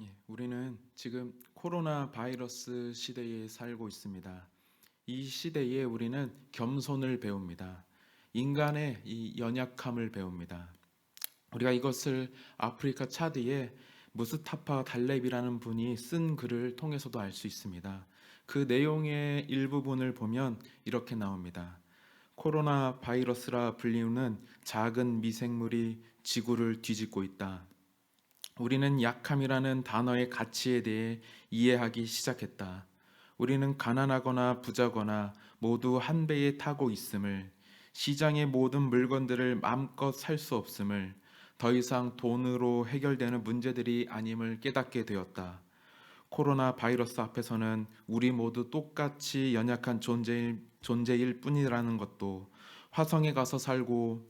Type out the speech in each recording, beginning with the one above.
예, 우리는 지금 코로나 바이러스 시대에 살고 있습니다. 이 시대에 우리는 겸손을 배웁니다. 인간의 이 연약함을 배웁니다. 우리가 이것을 아프리카 차드에 무스타파 달렙이라는 분이 쓴 글을 통해서도 알 수 있습니다. 그 내용의 일부분을 보면 이렇게 나옵니다. 코로나 바이러스라 불리우는 작은 미생물이 지구를 뒤집고 있다. 우리는 약함이라는 단어의 가치에 대해 이해하기 시작했다. 우리는 가난하거나 부자거나 모두 한 배에 타고 있음을, 시장의 모든 물건들을 마음껏 살 수 없음을, 더 이상 돈으로 해결되는 문제들이 아님을 깨닫게 되었다. 코로나 바이러스 앞에서는 우리 모두 똑같이 연약한 존재일, 존재일 뿐이라는 것도 화성에 가서 살고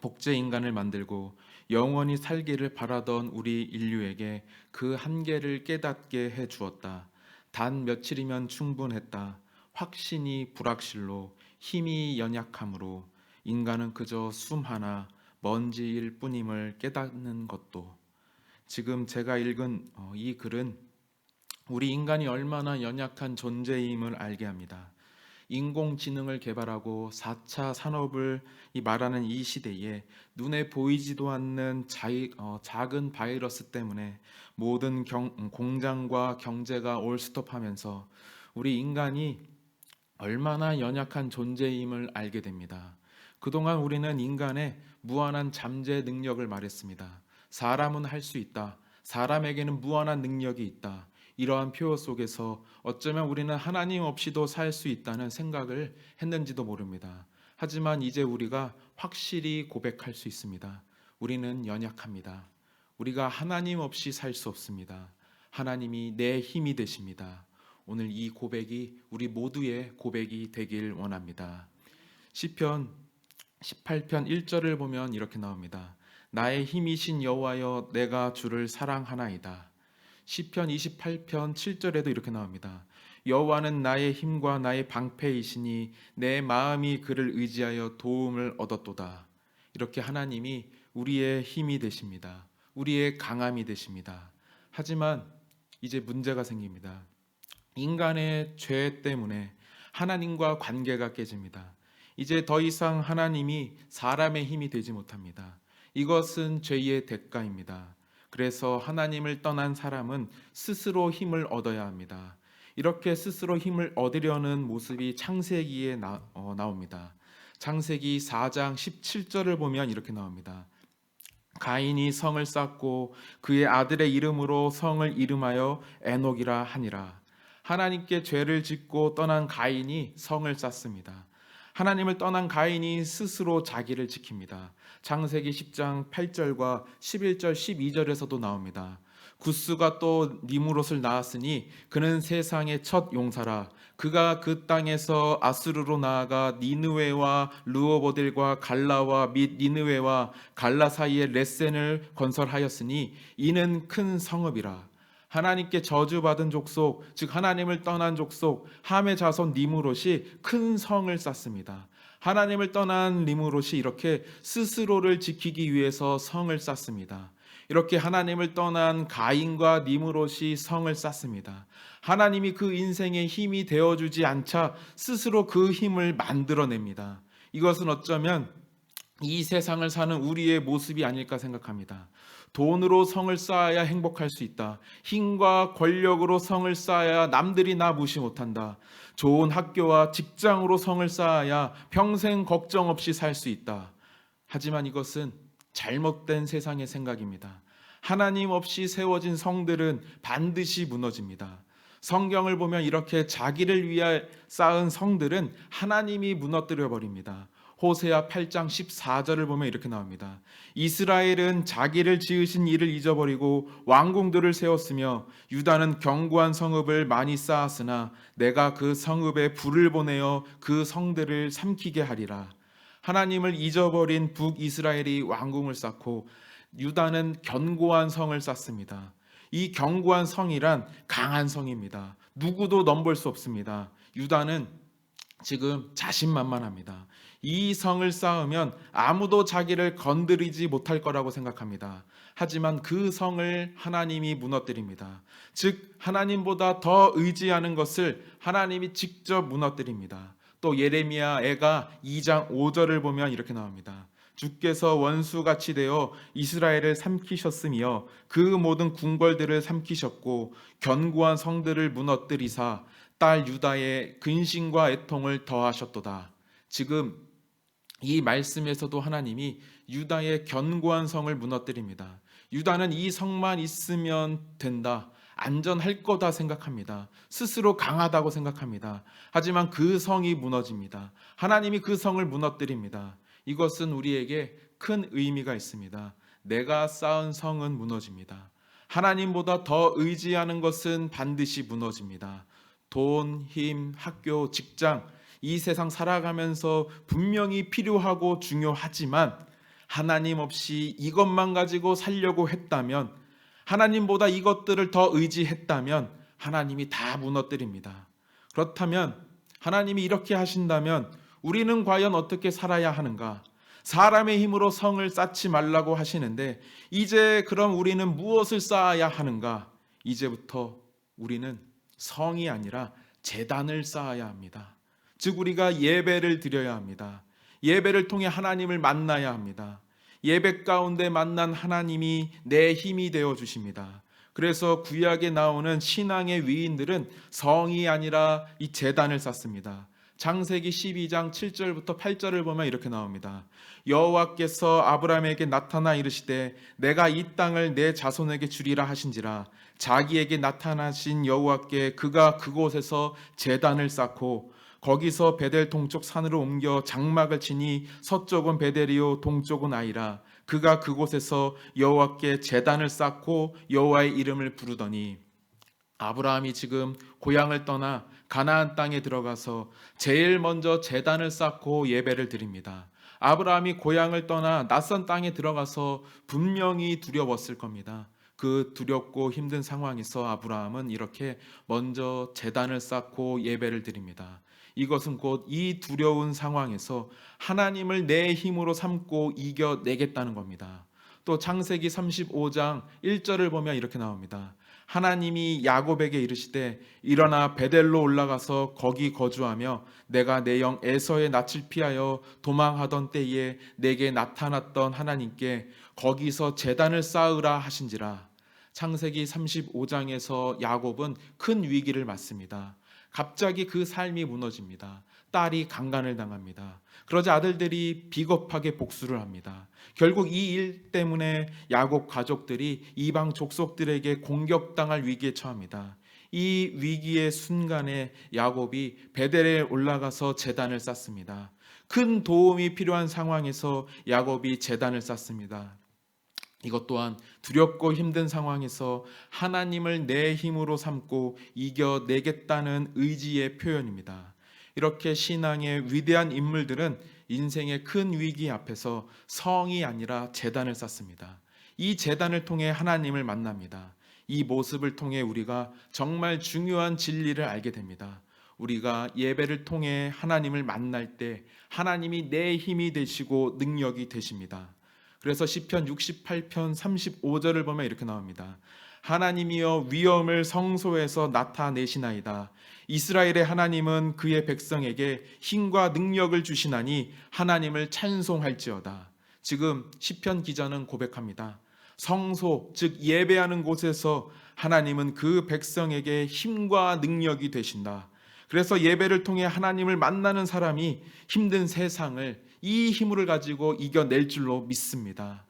복제 인간을 만들고 영원히 살기를 바라던 우리 인류에게 그 한계를 깨닫게 해 주었다. 단 며칠이면 충분했다. 확신이 불확실로 힘이 연약함으로 인간은 그저 숨 하나 먼지일 뿐임을 깨닫는 것도 지금 제가 읽은 어, 이 글은 우리 인간이 얼마나 연약한 존재임을 알게 합니다. 인공지능을 개발하고 4차 산업을 이 말하는 이 시대에 눈에 보이지도 않는 자이, 어, 작은 바이러스 때문에 모든 경- 공장과 경제가 올스톱하면서 우리 인간이 얼마나 연약한 존재임을 알게 됩니다. 그동안 우리는 인간의 무한한 잠재 능력을 말했습니다. 사람은 할 수 있다. 사람에게는 무한한 능력이 있다. 이러한 표현 속에서 어쩌면 우리는 하나님 없이도 살 수 있다는 생각을 했는지도 모릅니다. 하지만 이제 우리가 확실히 고백할 수 있습니다. 우리는 연약합니다. 우리가 하나님 없이 살 수 없습니다. 하나님이 내 힘이 되십니다. 오늘 이 고백이 우리 모두의 고백이 되길 원합니다. 시편 18편 1절을 보면 이렇게 나옵니다. 나의 힘이신 여호와여 내가 주를 사랑하나이다. 시편 28편 7절에도 이렇게 나옵니다. 여호와는 나의 힘과 나의 방패이시니 내 마음이 그를 의지하여 도움을 얻었도다. 이렇게 하나님이 우리의 힘이 되십니다. 우리의 강함이 되십니다. 하지만 이제 문제가 생깁니다. 인간의 죄 때문에 하나님과 관계가 깨집니다. 이제 더 이상 하나님이 사람의 힘이 되지 못합니다. 이것은 죄의 대가입니다. 그래서 하나님을 떠난 사람은 스스로 힘을 얻어야 합니다. 이렇게 스스로 힘을 얻으려는 모습이 창세기에 나, 어, 나옵니다. 창세기 4장 17절을 보면 이렇게 나옵니다. 가인이 성을 쌓고 그의 아들의 이름으로 성을 이름하여 에녹이라 하니라. 하나님께 죄를 짓고 떠난 가인이 성을 쌓습니다. 하나님을 떠난 가인이 스스로 자기를 지킵니다. 창세기 10장 8절과 11절 12절에서도 나옵니다. 구스가 또 니무롯을 낳았으니 그는 세상의 첫 용사라. 그가 그 땅에서 아수르로 나아가 니느웨와 루오보딜과 갈라와 및 니느웨와 갈라 사이에 레센을 건설하였으니 이는 큰 성읍이라. 하나님께 저주받은 족속, 즉 하나님을 떠난 족속, 함의 자손 니무롯이 큰 성을 쌓습니다. 하나님을 떠난 니무롯이 이렇게 스스로를 지키기 위해서 성을 쌓습니다. 이렇게 하나님을 떠난 가인과 니무롯이 성을 쌓습니다. 하나님이 그 인생의 힘이 되어주지 않자 스스로 그 힘을 만들어냅니다. 이것은 어쩌면 이 세상을 사는 우리의 모습이 아닐까 생각합니다. 돈으로 성을 쌓아야 행복할 수 있다. 힘과 권력으로 성을 쌓아야 남들이 나 무시 못한다. 좋은 학교와 직장으로 성을 쌓아야 평생 걱정 없이 살 수 있다. 하지만 이것은 잘못된 세상의 생각입니다. 하나님 없이 세워진 성들은 반드시 무너집니다. 성경을 보면 이렇게 자기를 위해 쌓은 성들은 하나님이 무너뜨려 버립니다. 호세아 8장 14절을 보면 이렇게 나옵니다. 이스라엘은 자기를 지으신 이를 잊어버리고 왕궁들을 세웠으며 유다는 견고한 성읍을 많이 쌓았으나 내가 그 성읍에 불을 보내어 그 성들을 삼키게 하리라. 하나님을 잊어버린 북이스라엘이 왕궁을 쌓고 유다는 견고한 성을 쌓습니다. 이 견고한 성이란 강한 성입니다. 누구도 넘볼 수 없습니다. 유다는 지금 자신만만합니다. 이 성을 쌓으면 아무도 자기를 건드리지 못할 거라고 생각합니다. 하지만 그 성을 하나님이 무너뜨립니다. 즉, 하나님보다 더 의지하는 것을 하나님이 직접 무너뜨립니다. 또 예레미야 애가 2장 5절을 보면 이렇게 나옵니다. 주께서 원수같이 되어 이스라엘을 삼키셨으며 그 모든 궁궐들을 삼키셨고 견고한 성들을 무너뜨리사 딸 유다의 근심과 애통을 더하셨도다. 지금 이 말씀에서도 하나님이 유다의 견고한 성을 무너뜨립니다. 유다는 이 성만 있으면 된다. 안전할 거다 생각합니다. 스스로 강하다고 생각합니다. 하지만 그 성이 무너집니다. 하나님이 그 성을 무너뜨립니다. 이것은 우리에게 큰 의미가 있습니다. 내가 쌓은 성은 무너집니다. 하나님보다 더 의지하는 것은 반드시 무너집니다. 돈, 힘, 학교, 직장, 이 세상 살아가면서 분명히 필요하고 중요하지만 하나님 없이 이것만 가지고 살려고 했다면 하나님보다 이것들을 더 의지했다면 하나님이 다 무너뜨립니다. 그렇다면 하나님이 이렇게 하신다면 우리는 과연 어떻게 살아야 하는가? 사람의 힘으로 성을 쌓지 말라고 하시는데 이제 그럼 우리는 무엇을 쌓아야 하는가? 이제부터 우리는 성이 아니라 재단을 쌓아야 합니다. 즉 우리가 예배를 드려야 합니다. 예배를 통해 하나님을 만나야 합니다. 예배 가운데 만난 하나님이 내 힘이 되어 주십니다. 그래서 구약에 나오는 신앙의 위인들은 성이 아니라 이 재단을 쌓습니다. 장세기 12장 7절부터 8절을 보면 이렇게 나옵니다. 여호와께서 아브라함에게 나타나 이르시되 내가 이 땅을 내 자손에게 주리라 하신지라 자기에게 나타나신 여호와께 그가 그곳에서 재단을 쌓고 거기서 베델 동쪽 산으로 옮겨 장막을 치니 서쪽은 베델이요 동쪽은 아이라 그가 그곳에서 여호와께 제단을 쌓고 여호와의 이름을 부르더니 아브라함이 지금 고향을 떠나 가나안 땅에 들어가서 제일 먼저 제단을 쌓고 예배를 드립니다. 아브라함이 고향을 떠나 낯선 땅에 들어가서 분명히 두려웠을 겁니다. 그 두렵고 힘든 상황에서 아브라함은 이렇게 먼저 제단을 쌓고 예배를 드립니다. 이것은 곧 이 두려운 상황에서 하나님을 내 힘으로 삼고 이겨내겠다는 겁니다. 또 창세기 35장 1절을 보면 이렇게 나옵니다. 하나님이 야곱에게 이르시되 일어나 베델로 올라가서 거기 거주하며 내가 내 영 에서의 낯을 피하여 도망하던 때에 내게 나타났던 하나님께 거기서 재단을 쌓으라 하신지라. 창세기 35장에서 야곱은 큰 위기를 맞습니다. 갑자기 그 삶이 무너집니다. 딸이 강간을 당합니다. 그러자 아들들이 비겁하게 복수를 합니다. 결국 이 일 때문에 야곱 가족들이 이방 족속들에게 공격당할 위기에 처합니다. 이 위기의 순간에 야곱이 베델에 올라가서 재단을 쌓습니다. 큰 도움이 필요한 상황에서 야곱이 재단을 쌓습니다. 이것 또한 두렵고 힘든 상황에서 하나님을 내 힘으로 삼고 이겨내겠다는 의지의 표현입니다. 이렇게 신앙의 위대한 인물들은 인생의 큰 위기 앞에서 성이 아니라 재단을 쌓습니다. 이 재단을 통해 하나님을 만납니다. 이 모습을 통해 우리가 정말 중요한 진리를 알게 됩니다. 우리가 예배를 통해 하나님을 만날 때 하나님이 내 힘이 되시고 능력이 되십니다. 그래서 시편 68편 35절을 보면 이렇게 나옵니다. 하나님이여 위엄을 성소에서 나타내시나이다. 이스라엘의 하나님은 그의 백성에게 힘과 능력을 주시나니 하나님을 찬송할지어다. 지금 시편 기자는 고백합니다. 성소 즉 예배하는 곳에서 하나님은 그 백성에게 힘과 능력이 되신다. 그래서 예배를 통해 하나님을 만나는 사람이 힘든 세상을 이 힘을 가지고 이겨낼 줄로 믿습니다.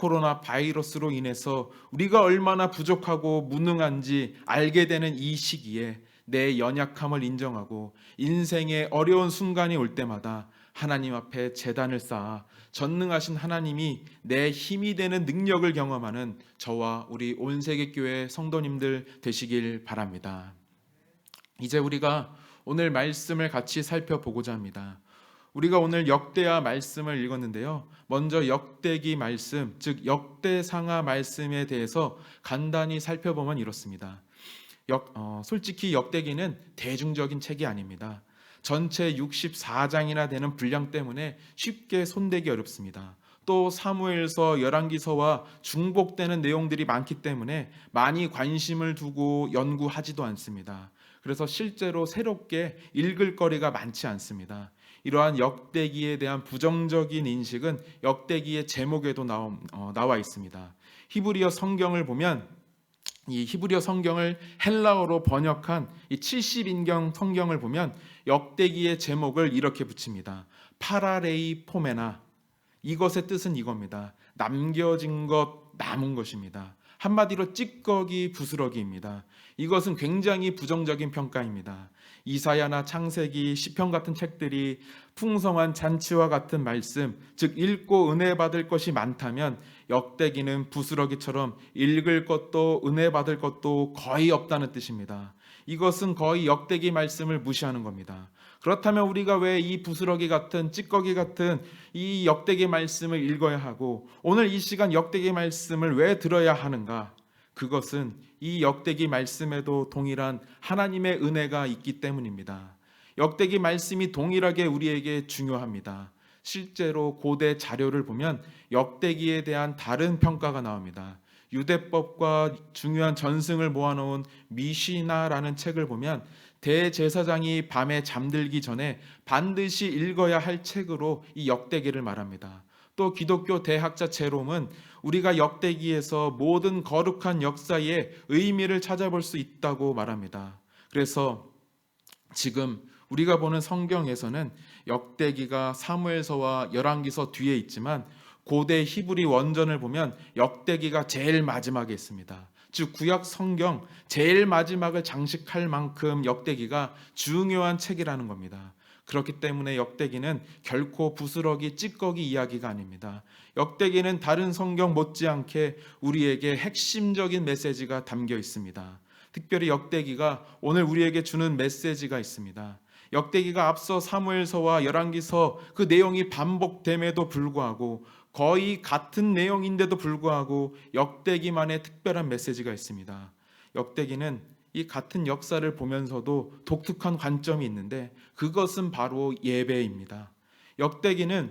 코로나 바이러스로 인해서 우리가 얼마나 부족하고 무능한지 알게 되는 이 시기에 내 연약함을 인정하고 인생의 어려운 순간이 올 때마다 하나님 앞에 재단을 쌓아 전능하신 하나님이 내 힘이 되는 능력을 경험하는 저와 우리 온 세계 교회 성도님들 되시길 바랍니다. 이제 우리가 오늘 말씀을 같이 살펴보고자 합니다. 우리가 오늘 역대하 말씀을 읽었는데요. 먼저 역대기 말씀, 즉 역대상하 말씀에 대해서 간단히 살펴보면 이렇습니다. 역, 어, 솔직히 역대기는 대중적인 책이 아닙니다. 전체 64장이나 되는 분량 때문에 쉽게 손대기 어렵습니다. 또 사무엘서 열왕기서와 중복되는 내용들이 많기 때문에 많이 관심을 두고 연구하지도 않습니다. 그래서 실제로 새롭게 읽을 거리가 많지 않습니다. 이러한 역대기에 대한 부정적인 인식은 역대기의 제목에도 어, 나와 있습니다. 히브리어 성경을 보면 이 히브리어 성경을 헬라어로 번역한 이 70인경 성경을 보면 역대기의 제목을 이렇게 붙입니다. 파라레이 포메나 이것의 뜻은 이겁니다. 남겨진 것 남은 것입니다. 한마디로 찌꺼기 부스러기입니다. 이것은 굉장히 부정적인 평가입니다. 이사야나 창세기, 시편 같은 책들이 풍성한 잔치와 같은 말씀, 즉 읽고 은혜 받을 것이 많다면 역대기는 부스러기처럼 읽을 것도 은혜 받을 것도 거의 없다는 뜻입니다. 이것은 거의 역대기 말씀을 무시하는 겁니다. 그렇다면 우리가 왜 이 부스러기 같은 찌꺼기 같은 이 역대기 말씀을 읽어야 하고 오늘 이 시간 역대기 말씀을 왜 들어야 하는가? 그것은 이 역대기 말씀에도 동일한 하나님의 은혜가 있기 때문입니다. 역대기 말씀이 동일하게 우리에게 중요합니다. 실제로 고대 자료를 보면 역대기에 대한 다른 평가가 나옵니다. 유대법과 중요한 전승을 모아놓은 미시나라는 책을 보면 대제사장이 밤에 잠들기 전에 반드시 읽어야 할 책으로 이 역대기를 말합니다. 또 기독교 대학자 제롬은 우리가 역대기에서 모든 거룩한 역사의 의미를 찾아볼 수 있다고 말합니다. 그래서 지금 우리가 보는 성경에서는 역대기가 사무엘서와 열왕기서 뒤에 있지만 고대 히브리 원전을 보면 역대기가 제일 마지막에 있습니다. 즉 구약 성경 제일 마지막을 장식할 만큼 역대기가 중요한 책이라는 겁니다. 그렇기 때문에 역대기는 결코 부스러기 찌꺼기 이야기가 아닙니다. 역대기는 다른 성경 못지않게 우리에게 핵심적인 메시지가 담겨 있습니다. 특별히 역대기가 오늘 우리에게 주는 메시지가 있습니다. 역대기가 앞서 사무엘서와 열왕기서 그 내용이 반복됨에도 불구하고 거의 같은 내용인데도 불구하고 역대기만의 특별한 메시지가 있습니다. 역대기는 이 같은 역사를 보면서도 독특한 관점이 있는데 그것은 바로 예배입니다. 역대기는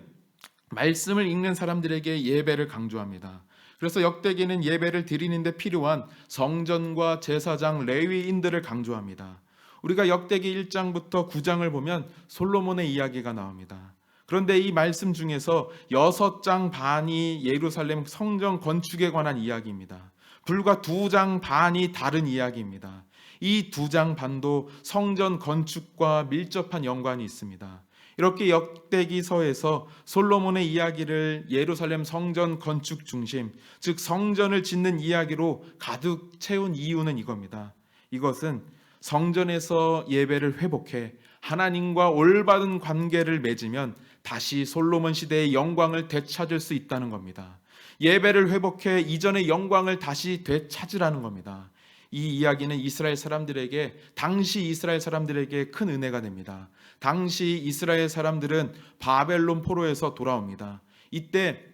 말씀을 읽는 사람들에게 예배를 강조합니다. 그래서 역대기는 예배를 드리는데 필요한 성전과 제사장, 레위인들을 강조합니다. 우리가 역대기 1장부터 9장을 보면 솔로몬의 이야기가 나옵니다. 그런데 이 말씀 중에서 여섯 장 반이 예루살렘 성전 건축에 관한 이야기입니다. 불과 두 장 반이 다른 이야기입니다. 이 두 장 반도 성전 건축과 밀접한 연관이 있습니다. 이렇게 역대기서에서 솔로몬의 이야기를 예루살렘 성전 건축 중심, 즉 성전을 짓는 이야기로 가득 채운 이유는 이겁니다. 이것은 성전에서 예배를 회복해 하나님과 올바른 관계를 맺으면 다시 솔로몬 시대의 영광을 되찾을 수 있다는 겁니다. 예배를 회복해 이전의 영광을 다시 되찾으라는 겁니다. 이 이야기는 이스라엘 사람들에게 당시 이스라엘 사람들에게 큰 은혜가 됩니다. 당시 이스라엘 사람들은 바벨론 포로에서 돌아옵니다. 이때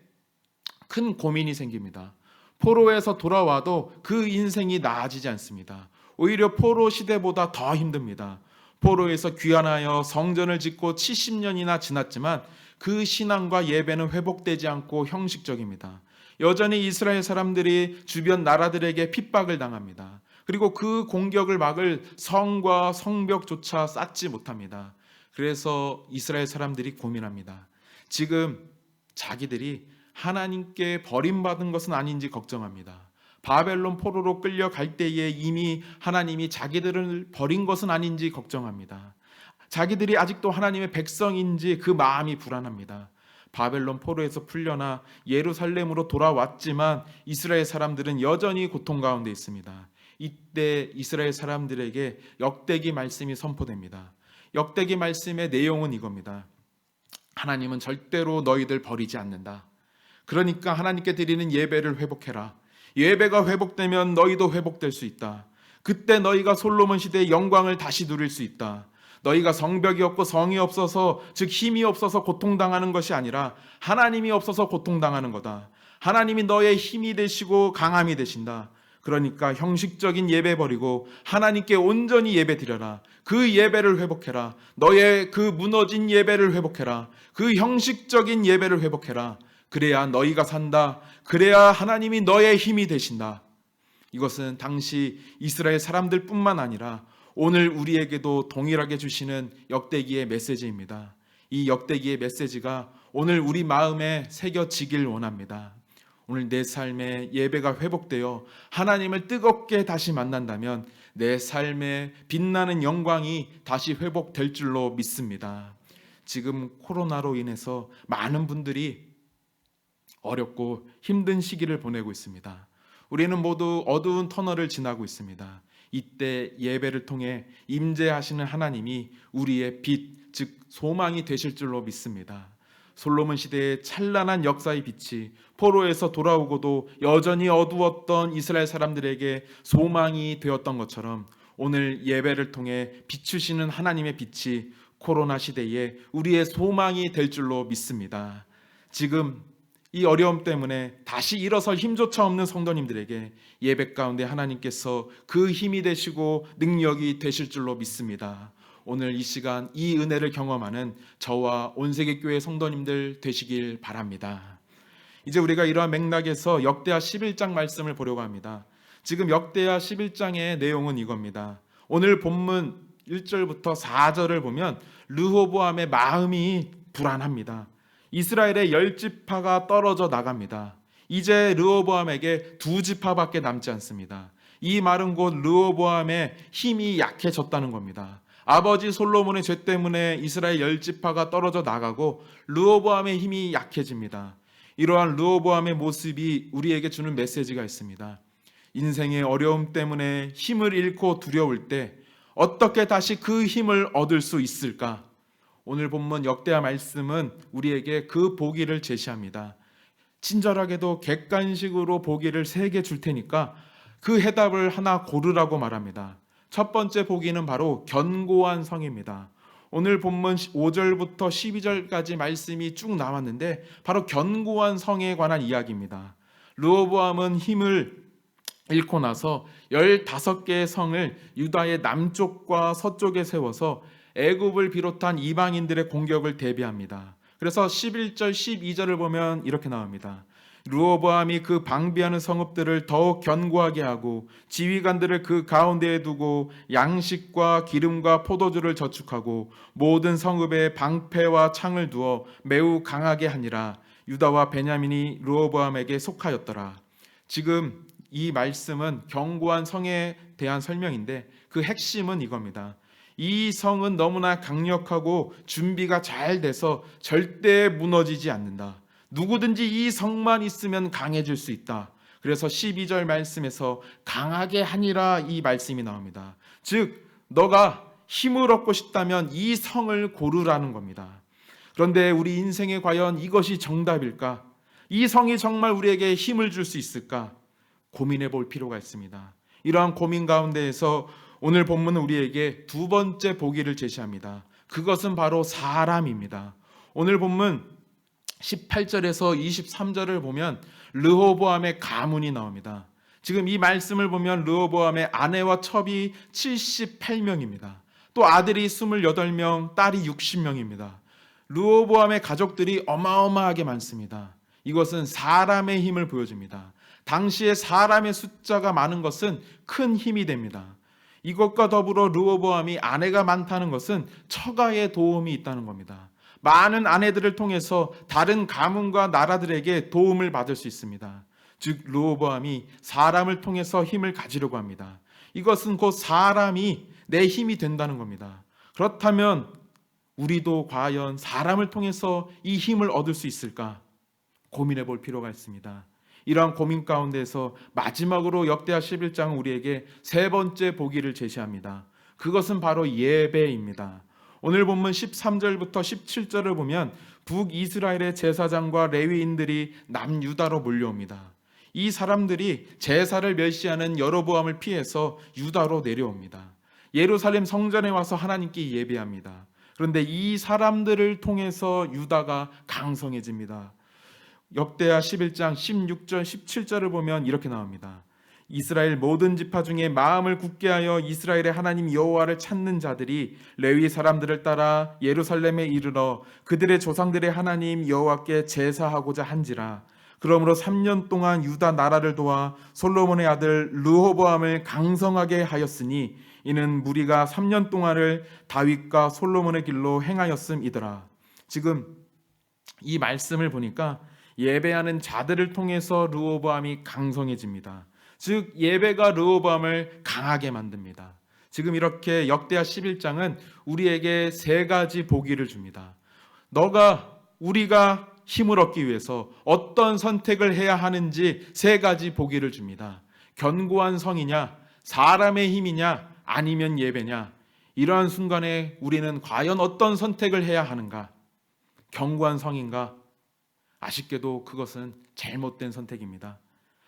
큰 고민이 생깁니다. 포로에서 돌아와도 그 인생이 나아지지 않습니다. 오히려 포로 시대보다 더 힘듭니다. 포로에서 귀환하여 성전을 짓고 70년이나 지났지만 그 신앙과 예배는 회복되지 않고 형식적입니다. 여전히 이스라엘 사람들이 주변 나라들에게 핍박을 당합니다. 그리고 그 공격을 막을 성과 성벽조차 쌓지 못합니다. 그래서 이스라엘 사람들이 고민합니다. 지금 자기들이 하나님께 버림받은 것은 아닌지 걱정합니다. 바벨론 포로로 끌려갈 때에 이미 하나님이 자기들을 버린 것은 아닌지 걱정합니다. 자기들이 아직도 하나님의 백성인지 그 마음이 불안합니다. 바벨론 포로에서 풀려나 예루살렘으로 돌아왔지만 이스라엘 사람들은 여전히 고통 가운데 있습니다. 이때 이스라엘 사람들에게 역대기 말씀이 선포됩니다. 역대기 말씀의 내용은 이겁니다. 하나님은 절대로 너희들 버리지 않는다. 그러니까 하나님께 드리는 예배를 회복해라. 예배가 회복되면 너희도 회복될 수 있다. 그때 너희가 솔로몬 시대의 영광을 다시 누릴 수 있다. 너희가 성벽이 없고 성이 없어서 즉 힘이 없어서 고통당하는 것이 아니라 하나님이 없어서 고통당하는 거다. 하나님이 너의 힘이 되시고 강함이 되신다. 그러니까 형식적인 예배 버리고 하나님께 온전히 예배 드려라. 그 예배를 회복해라. 너의 그 무너진 예배를 회복해라. 그 형식적인 예배를 회복해라. 그래야 너희가 산다. 그래야 하나님이 너의 힘이 되신다. 이것은 당시 이스라엘 사람들뿐만 아니라 오늘 우리에게도 동일하게 주시는 역대기의 메시지입니다. 이 역대기의 메시지가 오늘 우리 마음에 새겨지길 원합니다. 오늘 내 삶의 예배가 회복되어 하나님을 뜨겁게 다시 만난다면 내 삶의 빛나는 영광이 다시 회복될 줄로 믿습니다. 지금 코로나로 인해서 많은 분들이 어렵고 힘든 시기를 보내고 있습니다. 우리는 모두 어두운 터널을 지나고 있습니다. 이때 예배를 통해 임재하시는 하나님이 우리의 빛, 즉 소망이 되실 줄로 믿습니다. 솔로몬 시대의 찬란한 역사의 빛이 포로에서 돌아오고도 여전히 어두웠던 이스라엘 사람들에게 소망이 되었던 것처럼 오늘 예배를 통해 비추시는 하나님의 빛이 코로나 시대에 우리의 소망이 될 줄로 믿습니다. 지금 이 어려움 때문에 다시 일어설 힘조차 없는 성도님들에게 예배 가운데 하나님께서 그 힘이 되시고 능력이 되실 줄로 믿습니다. 오늘 이 시간 이 은혜를 경험하는 저와 온세계 교회 성도님들 되시길 바랍니다. 이제 우리가 이러한 맥락에서 역대하 11장 말씀을 보려고 합니다. 지금 역대하 11장의 내용은 이겁니다. 오늘 본문 1절부터 4절을 보면 르호보암의 마음이 불안합니다. 이스라엘의 열 지파가 떨어져 나갑니다. 이제 르호보암에게 두 지파밖에 남지 않습니다. 이 말은 곧 르호보암의 힘이 약해졌다는 겁니다. 아버지 솔로몬의 죄 때문에 이스라엘 열 지파가 떨어져 나가고 르호보암의 힘이 약해집니다. 이러한 르호보암의 모습이 우리에게 주는 메시지가 있습니다. 인생의 어려움 때문에 힘을 잃고 두려울 때 어떻게 다시 그 힘을 얻을 수 있을까? 오늘 본문 역대하 말씀은 우리에게 그 보기를 제시합니다. 친절하게도 객관식으로 보기를 세 개 줄 테니까 그 해답을 하나 고르라고 말합니다. 첫 번째 보기는 바로 견고한 성입니다. 오늘 본문 5절부터 12절까지 말씀이 쭉 나왔는데 바로 견고한 성에 관한 이야기입니다. 르호보암은 힘을 잃고 나서 15개의 성을 유다의 남쪽과 서쪽에 세워서 애굽을 비롯한 이방인들의 공격을 대비합니다. 그래서 11절 12절을 보면 이렇게 나옵니다. 루어보암이 그 방비하는 성읍들을 더욱 견고하게 하고 지휘관들을 그 가운데에 두고 양식과 기름과 포도주를 저축하고 모든 성읍에 방패와 창을 두어 매우 강하게 하니라 유다와 베냐민이 루어보암에게 속하였더라. 지금 이 말씀은 견고한 성에 대한 설명인데 그 핵심은 이겁니다. 이 성은 너무나 강력하고 준비가 잘 돼서 절대 무너지지 않는다. 누구든지 이 성만 있으면 강해질 수 있다. 그래서 12절 말씀에서 강하게 하니라 이 말씀이 나옵니다. 즉, 너가 힘을 얻고 싶다면 이 성을 고르라는 겁니다. 그런데 우리 인생에 과연 이것이 정답일까? 이 성이 정말 우리에게 힘을 줄 수 있을까? 고민해 볼 필요가 있습니다. 이러한 고민 가운데에서 오늘 본문은 우리에게 두 번째 보기를 제시합니다. 그것은 바로 사람입니다. 오늘 본문 18절에서 23절을 보면 르호보암의 가문이 나옵니다. 지금 이 말씀을 보면 르호보암의 아내와 첩이 78명입니다. 또 아들이 28명, 딸이 60명입니다. 르호보암의 가족들이 어마어마하게 많습니다. 이것은 사람의 힘을 보여줍니다. 당시에 사람의 숫자가 많은 것은 큰 힘이 됩니다. 이것과 더불어 르호보암이 아내가 많다는 것은 처가의 도움이 있다는 겁니다. 많은 아내들을 통해서 다른 가문과 나라들에게 도움을 받을 수 있습니다. 즉 르호보암이 사람을 통해서 힘을 가지려고 합니다. 이것은 곧 사람이 내 힘이 된다는 겁니다. 그렇다면 우리도 과연 사람을 통해서 이 힘을 얻을 수 있을까 고민해 볼 필요가 있습니다. 이러한 고민 가운데서 마지막으로 역대하 11장은 우리에게 세 번째 보기를 제시합니다. 그것은 바로 예배입니다. 오늘 본문 13절부터 17절을 보면 북이스라엘의 제사장과 레위인들이 남유다로 몰려옵니다. 이 사람들이 제사를 멸시하는 여로보암을 피해서 유다로 내려옵니다. 예루살렘 성전에 와서 하나님께 예배합니다. 그런데 이 사람들을 통해서 유다가 강성해집니다. 역대하 11장 16절 17절을 보면 이렇게 나옵니다. 이스라엘 모든 지파 중에 마음을 굳게 하여 이스라엘의 하나님 여호와를 찾는 자들이 레위 사람들을 따라 예루살렘에 이르러 그들의 조상들의 하나님 여호와께 제사하고자 한지라 그러므로 3년 동안 유다 나라를 도와 솔로몬의 아들 르호보암을 강성하게 하였으니 이는 무리가 3년 동안을 다윗과 솔로몬의 길로 행하였음이더라. 지금 이 말씀을 보니까 예배하는 자들을 통해서 르호보암이 강성해집니다. 즉 예배가 르호보암을 강하게 만듭니다. 지금 이렇게 역대하 11장은 우리에게 세 가지 보기를 줍니다. 너가 우리가 힘을 얻기 위해서 어떤 선택을 해야 하는지 세 가지 보기를 줍니다. 견고한 성이냐, 사람의 힘이냐, 아니면 예배냐. 이러한 순간에 우리는 과연 어떤 선택을 해야 하는가? 견고한 성인가? 아쉽게도 그것은 잘못된 선택입니다.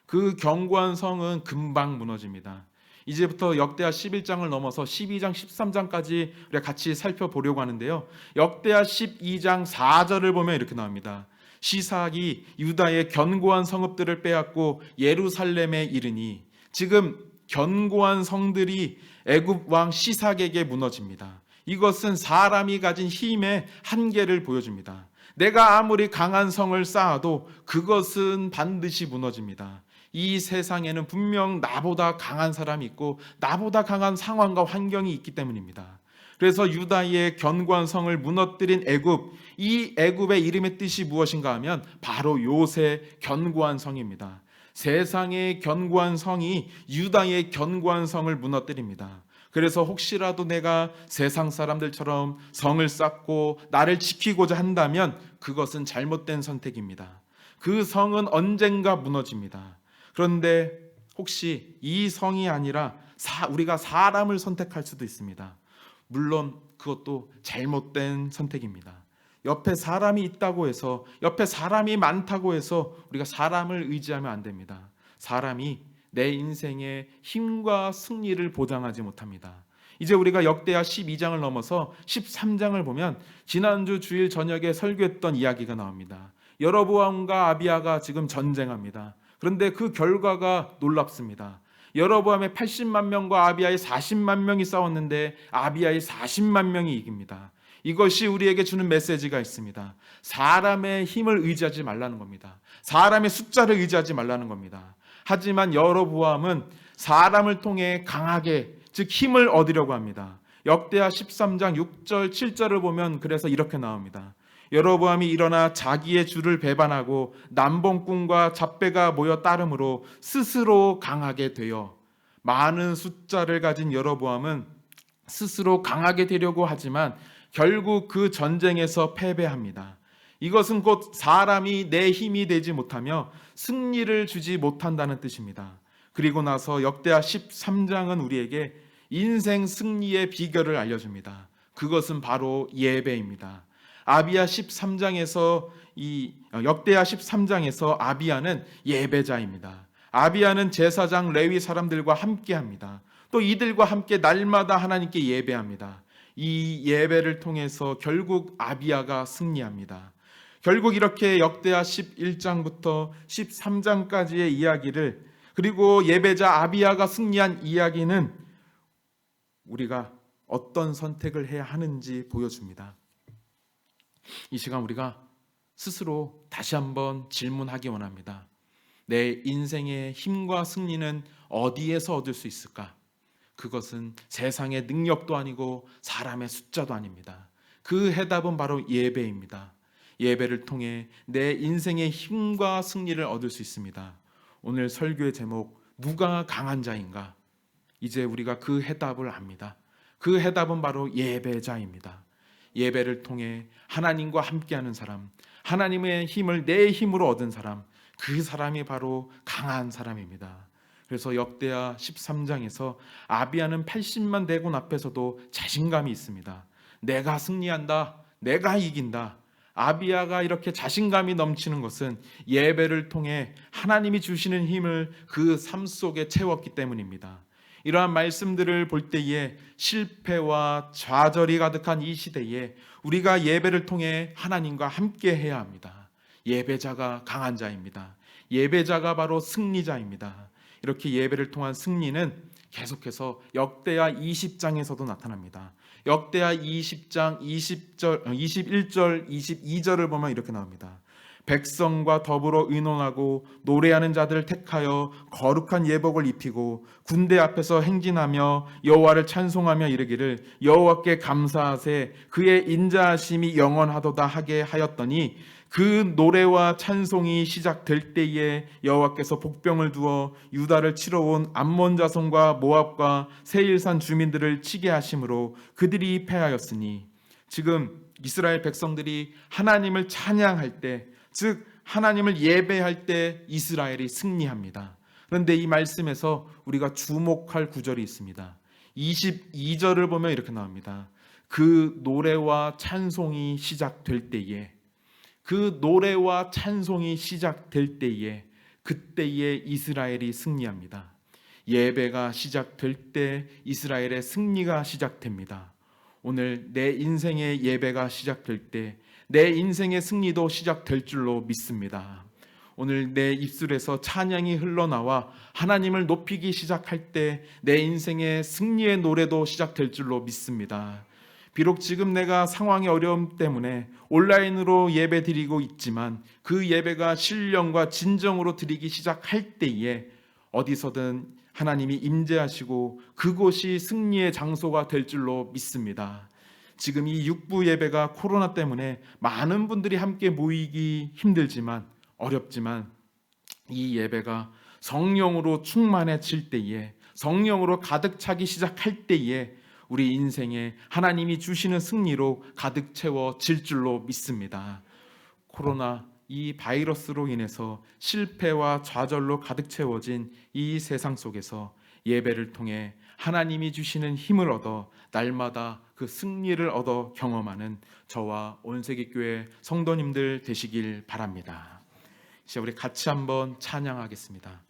그 견고한 성은 금방 무너집니다. 이제부터 역대하 11장을 넘어서 12장, 13장까지 우리가 같이 살펴보려고 하는데요. 역대하 12장 4절을 보면 이렇게 나옵니다. 시사학이 유다의 견고한 성읍들을 빼앗고 예루살렘에 이르니 지금 견고한 성들이 애굽 왕 시삭에게 무너집니다. 이것은 사람이 가진 힘의 한계를 보여줍니다. 내가 아무리 강한 성을 쌓아도 그것은 반드시 무너집니다. 이 세상에는 분명 나보다 강한 사람이 있고 나보다 강한 상황과 환경이 있기 때문입니다. 그래서 유다의 견고한 성을 무너뜨린 애굽, 이 애굽의 이름의 뜻이 무엇인가 하면 바로 요새 견고한 성입니다. 세상의 견고한 성이 유다의 견고한 성을 무너뜨립니다. 그래서 혹시라도 내가 세상 사람들처럼 성을 쌓고 나를 지키고자 한다면 그것은 잘못된 선택입니다. 그 성은 언젠가 무너집니다. 그런데 혹시 이 성이 아니라 사- 우리가 사람을 선택할 수도 있습니다. 물론 그것도 잘못된 선택입니다. 옆에 사람이 있다고 해서 옆에 사람이 많다고 해서 우리가 사람을 의지하면 안 됩니다. 사람이 내 인생의 힘과 승리를 보장하지 못합니다. 이제 우리가 역대하 12장을 넘어서 13장을 보면 지난주 주일 저녁에 설교했던 이야기가 나옵니다. 여로보암과 아비아가 지금 전쟁합니다. 그런데 그 결과가 놀랍습니다. 여로보암의 80만 명과 아비아의 40만 명이 싸웠는데 아비아의 40만 명이 이깁니다. 이것이 우리에게 주는 메시지가 있습니다. 사람의 힘을 의지하지 말라는 겁니다. 사람의 숫자를 의지하지 말라는 겁니다. 하지만 여로보암은 사람을 통해 강하게 즉 힘을 얻으려고 합니다. 역대하 13장 6절 7절을 보면 그래서 이렇게 나옵니다. 여로보암이 일어나 자기의 주를 배반하고 남봉꾼과 잡배가 모여 따름으로 스스로 강하게 되어 많은 숫자를 가진 여로보암은 스스로 강하게 되려고 하지만 결국 그 전쟁에서 패배합니다. 이것은 곧 사람이 내 힘이 되지 못하며 승리를 주지 못한다는 뜻입니다. 그리고 나서 역대하 13장은 우리에게 인생 승리의 비결을 알려줍니다. 그것은 바로 예배입니다. 아비야 13장에서 이 어, 역대하 13장에서 아비야는 예배자입니다. 아비야는 제사장 레위 사람들과 함께 합니다. 또 이들과 함께 날마다 하나님께 예배합니다. 이 예배를 통해서 결국 아비야가 승리합니다. 결국 이렇게 역대하 11장부터 13장까지의 이야기를 그리고 예배자 아비야가 승리한 이야기는 우리가 어떤 선택을 해야 하는지 보여줍니다. 이 시간 우리가 스스로 다시 한번 질문하기 원합니다. 내 인생의 힘과 승리는 어디에서 얻을 수 있을까? 그것은 세상의 능력도 아니고 사람의 숫자도 아닙니다. 그 해답은 바로 예배입니다. 예배를 통해 내 인생의 힘과 승리를 얻을 수 있습니다. 오늘 설교의 제목 누가 강한 자인가? 이제 우리가 그 해답을 압니다. 그 해답은 바로 예배자입니다. 예배를 통해 하나님과 함께하는 사람, 하나님의 힘을 내 힘으로 얻은 사람, 그 사람이 바로 강한 사람입니다. 그래서 역대하 13장에서 아비아는 80만 대군 앞에서도 자신감이 있습니다. 내가 승리한다. 내가 이긴다. 아비아가 이렇게 자신감이 넘치는 것은 예배를 통해 하나님이 주시는 힘을 그 삶 속에 채웠기 때문입니다. 이러한 말씀들을 볼 때에 실패와 좌절이 가득한 이 시대에 우리가 예배를 통해 하나님과 함께 해야 합니다. 예배자가 강한 자입니다. 예배자가 바로 승리자입니다. 이렇게 예배를 통한 승리는 계속해서 역대하 20장에서도 나타납니다. 역대하 20장 20절 21절 22절을 보면 이렇게 나옵니다. 백성과 더불어 의논하고 노래하는 자들을 택하여 거룩한 예복을 입히고 군대 앞에서 행진하며 여호와를 찬송하며 이르기를 여호와께 감사하세 그의 인자하심이 영원하도다 하게 하였더니 그 노래와 찬송이 시작될 때에 여호와께서 복병을 두어 유다를 치러 온 암몬 자손과 모압과 세일산 주민들을 치게 하심으로 그들이 패하였으니 지금 이스라엘 백성들이 하나님을 찬양할 때, 즉 하나님을 예배할 때 이스라엘이 승리합니다. 그런데 이 말씀에서 우리가 주목할 구절이 있습니다. 22절을 보면 이렇게 나옵니다. 그 노래와 찬송이 시작될 때에 그 노래와 찬송이 시작될 때에 그때에 이스라엘이 승리합니다. 예배가 시작될 때 이스라엘의 승리가 시작됩니다. 오늘 내 인생의 예배가 시작될 때 내 인생의 승리도 시작될 줄로 믿습니다. 오늘 내 입술에서 찬양이 흘러나와 하나님을 높이기 시작할 때 내 인생의 승리의 노래도 시작될 줄로 믿습니다. 비록 지금 내가 상황의 어려움 때문에 온라인으로 예배 드리고 있지만 그 예배가 신령과 진정으로 드리기 시작할 때에 어디서든 하나님이 임재하시고 그곳이 승리의 장소가 될 줄로 믿습니다. 지금 이 육부 예배가 코로나 때문에 많은 분들이 함께 모이기 힘들지만 어렵지만 이 예배가 성령으로 충만해질 때에 성령으로 가득 차기 시작할 때에 우리 인생에 하나님이 주시는 승리로 가득 채워질 줄로 믿습니다. 코로나 이 바이러스로 인해서 실패와 좌절로 가득 채워진 이 세상 속에서 예배를 통해 하나님이 주시는 힘을 얻어 날마다 그 승리를 얻어 경험하는 저와 온세계 교회 성도님들 되시길 바랍니다. 이제 우리 같이 한번 찬양하겠습니다.